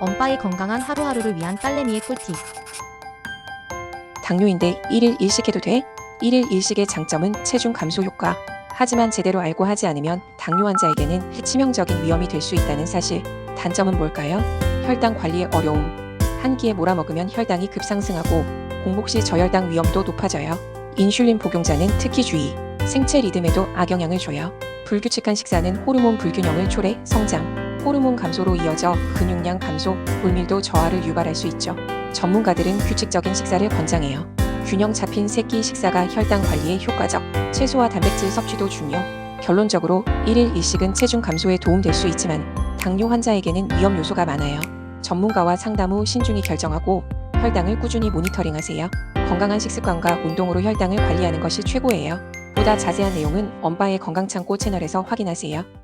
엄빠의 건강한 하루하루를 위한 딸내미의 꿀팁. 당뇨인데 1일 1식 해도 돼? 1일 1식의 장점은 체중 감소 효과. 하지만 제대로 알고 하지 않으면 당뇨 환자에게는 치명적인 위험이 될 수 있다는 사실. 단점은 뭘까요? 혈당 관리의 어려움. 한 끼에 몰아먹으면 혈당이 급상승하고 공복 시 저혈당 위험도 높아져요. 인슐린 복용자는 특히 주의. 생체 리듬에도 악영향을 줘요. 불규칙한 식사는 호르몬 불균형을 초래, 성장, 호르몬 감소로 이어져 근육량 감소, 물밀도 저하를 유발할 수 있죠. 전문가들은 규칙적인 식사를 권장해요. 균형 잡힌 세끼 식사가 혈당 관리에 효과적. 채소와 단백질 섭취도 중요. 결론적으로 1일 1식은 체중 감소에 도움될 수 있지만 당뇨 환자에게는 위험 요소가 많아요. 전문가와 상담 후 신중히 결정하고 혈당을 꾸준히 모니터링하세요. 건강한 식습관과 운동으로 혈당을 관리하는 것이 최고예요. 보다 자세한 내용은 엄바의 건강창고 채널에서 확인하세요.